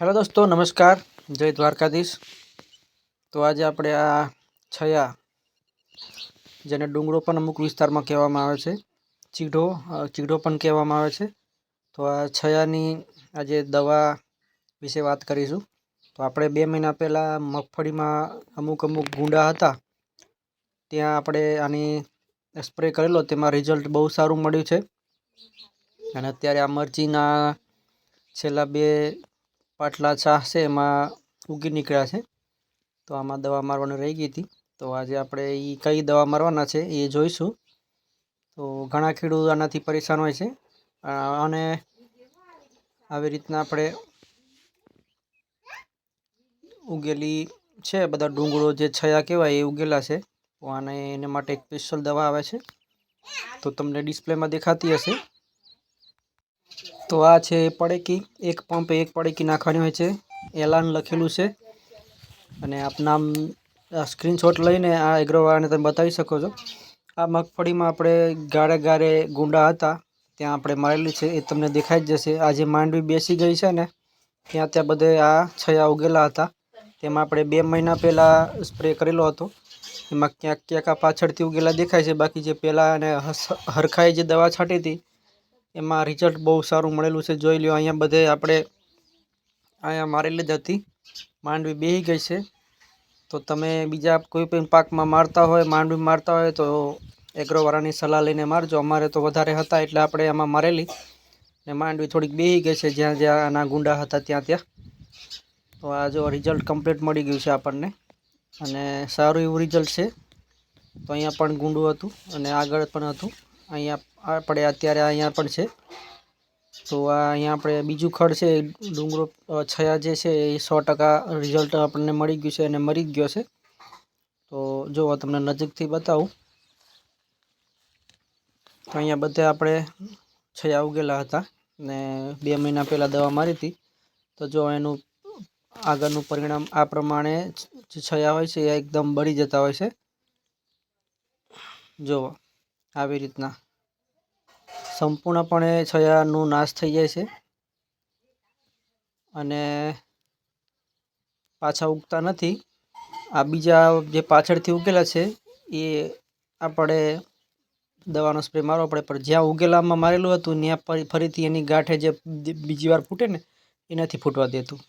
Hello દોસ્તો, નમસ્કાર. જય દ્વારકાધીશ. તો આજે આપણે આ છયા, જેને ડુંગળો પણ અમુક વિસ્તારમાં કહેવામાં આવે છે, ચીઢો ચીઢો પણ કહેવામાં આવે છે. તો આ છયાની આજે દવા વિશે વાત કરીશું. તો આપણે બે મહિના પહેલાં મગફળીમાં અમુક અમુક ગુંડા હતા. ત્યાં આપણે આની સ્પ્રે કરેલો, તેમાં રિઝલ્ટ બહુ સારું મળ્યું છે. અને અત્યારે આ મરચીના છેલ્લા બે પાટલા છાશ છે એમાં ઉગી નીકળ્યા છે. તો આમાં દવા મારવાની રહી ગઈ હતી. તો આજે આપણે એ કઈ દવા મારવાના છે એ જોઈશું. તો ઘણા ખેડૂત આનાથી પરેશાન હોય છે. અને આવી રીતના આપણે ઉગેલી છે, બધા ડુંગળો જે છયા કહેવાય એ ઉગેલા છે. આને, એને માટે એક સ્પેશિયલ દવા આવે છે. તો તમને ડિસ્પ્લેમાં દેખાતી હશે. તો આ છે એ પડેકી, એક પંપે, એક પડેકી નાખવાની હોય છે. એલાન લખેલું છે. અને આપના સ્ક્રીનશોટ લઈને આ એગ્રોવાળાને તમે બતાવી શકો છો. આ મગફળીમાં આપણે ગાળે ગાળે ગુંડા હતા. ત્યાં આપણે મારેલી છે. એ તમને દેખાઈ જ જશે. આ જે માંડવી બેસી ગઈ છે ને, ત્યાં ત્યાં બધે આ છયા ઉગેલા હતા. તેમાં આપણે બે મહિના પહેલાં સ્પ્રે કરેલો હતો. એમાં ક્યાંક ક્યાંક આ પાછળથી ઉગેલા દેખાય છે. બાકી જે પહેલાં અને હરખાઈ જે દવા છાંટી હતી એમાં રિઝલ્ટ બહુ સારું મળેલું છે. જોઈ લ્યો, અહીંયા બધે આપણે અહીંયા મારેલી જ હતી. માંડવી બેહી ગઈ છે. તો તમે બીજા કોઈ પણ પાકમાં મારતા હોય, માંડવી મારતા હોય, તો એગ્રોવાળાની સલાહ લઈને મારજો. અમારે તો વધારે હતા એટલે આપણે એમાં મારેલી. ને માંડવી થોડીક બેહી ગઈ છે, જ્યાં જ્યાં આના ગુંડા હતા ત્યાં ત્યાં. તો આ જો રિઝલ્ટ કમ્પ્લીટ મળી ગયું છે આપણને. અને સારું એવું રિઝલ્ટ છે. તો અહીંયા પણ ગુંડું હતું અને આગળ પણ હતું. અહીંયા આપણે અત્યારે અહીંયા પણ છે. તો આ અહીંયા આપણે બીજું ખડ છે, ડુંગરો છયા જે છે, એ સો ટકા રિઝલ્ટ આપણને મળી ગયું છે અને મરી ગયો છે. તો જો તમને નજીકથી બતાવું. તો અહીંયા બધે આપણે છયા ઉગેલા હતા ને બે મહિના પહેલાં દવા મારી હતી. તો જો એનું આગળનું પરિણામ આ પ્રમાણે છયા હોય છે, એ એકદમ બળી જતા હોય છે. જુઓ આવી રીતના. સંપૂર્ણપણે છયાનું નાશ થઈ જાય છે. અને પાછા ઉગતા નથી. આ બીજા જે પાછળથી ઉગેલા છે, એ આપણે દવાનો સ્પ્રે મારવો પડે. પણ જ્યાં ઉગેલામાં મારેલું હતું, ત્યાં ફરીથી એની ગાંઠે જે બીજી વાર ફૂટે ને એ નથી ફૂટવા દેતું.